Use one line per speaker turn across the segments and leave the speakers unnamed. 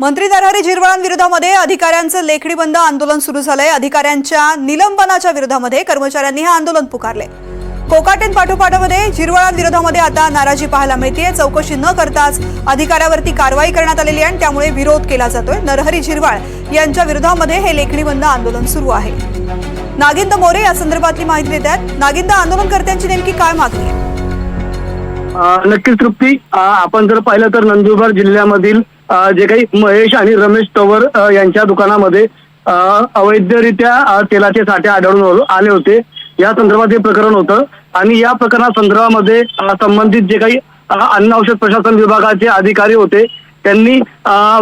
मंत्री नरहरी झिरवाळांविरोधामध्ये अधिकाऱ्यांचं लेखणी बंद आंदोलन सुरू झालंय. अधिकाऱ्यांच्या निलंबनाच्या विरोधामध्ये कर्मचाऱ्यांनी हे आंदोलन पुकारले. कोकाटेन पाठोपाठमध्ये झिरवाळांविरोधामध्ये आता नाराजी पाहायला मिळतेय. चौकशी न करताच अधिकाऱ्यावरती कारवाई करण्यात आलेली आहे आणि त्यामुळे विरोध केला जातोय. नरहरी झिरवाळ यांच्या विरोधामध्ये हे लेखणी बंद आंदोलन सुरू आहे. नागिंद मोरे या संदर्भातली माहिती देत आहेत. नागिंद आंदोलनकर्त्यांची नेमकी काय मागणी आहे?
नक्कीच तृप्ती. आपण जर पाहिलं तर नंदुरबार जिल्ह्यामधील जे काही महेश आणि रमेश तवर यांच्या दुकानामध्ये अवैधरित्या तेलाचे साठे आढळून आले होते. या संदर्भात हे प्रकरण होतं. आणि या प्रकरणा संदर्भामध्ये संबंधित जे काही अन्न औषध प्रशासन विभागाचे अधिकारी होते त्यांनी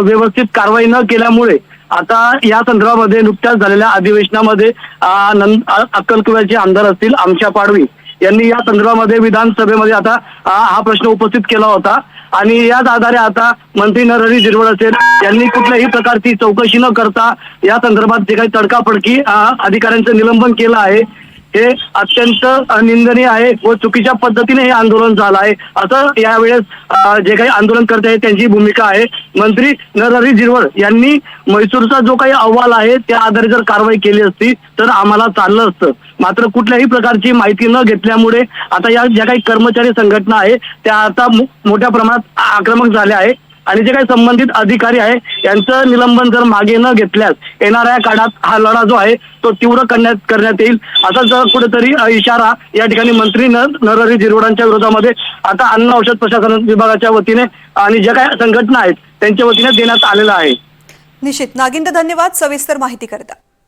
व्यवस्थित कारवाई न केल्यामुळे आता या संदर्भामध्ये नुकत्याच झालेल्या अधिवेशनामध्ये अक्कलकुव्याचे आमदार असतील आमच्या पाडवी यांनी या संदर्भामध्ये विधानसभेमध्ये आता हा प्रश्न उपस्थित केला होता. आणि याच आधारे आता मंत्री नरहरी झिरवळ असेल यांनी कुठल्याही प्रकारची चौकशी न करता या संदर्भात जे काही तडकाफडकी अधिकाऱ्यांचं निलंबन केलं आहे हे अत्यंत निंदनीय आहे व चुकीच्या पद्धतीने हे आंदोलन झालं आहे. असं यावेळेस जे काही आंदोलन करते आहेत त्यांची भूमिका आहे. मंत्री नरहरी झिरवळ यांनी म्हैसूरचा जो काही अहवाल आहे त्या आधारे जर कारवाई केली असती तर आम्हाला चाललं असतं. मात्र कुठल्याही प्रकारची माहिती न घेतल्यामुळे आता या ज्या काही कर्मचारी संघटना आहे त्या आता मोठ्या प्रमाणात आक्रमक झाल्या आहे आणि जे काही संबंधित अधिकारी आहे यांचं निलंबन जर मागे न घेतल्यास येणाऱ्या काळात हा लढा जो आहे तो तीव्र करण्यात करण्यात येईल. असा जर कुठेतरी इशारा या ठिकाणी मंत्री नरहरी झिरवडांच्या विरोधामध्ये आता अन्न औषध प्रशासन विभागाच्या वतीने आणि ज्या काही संघटना आहेत त्यांच्या वतीने देण्यात आलेला आहे.
निश्चित. नागिंद धन्यवाद. सविस्तर माहिती करता.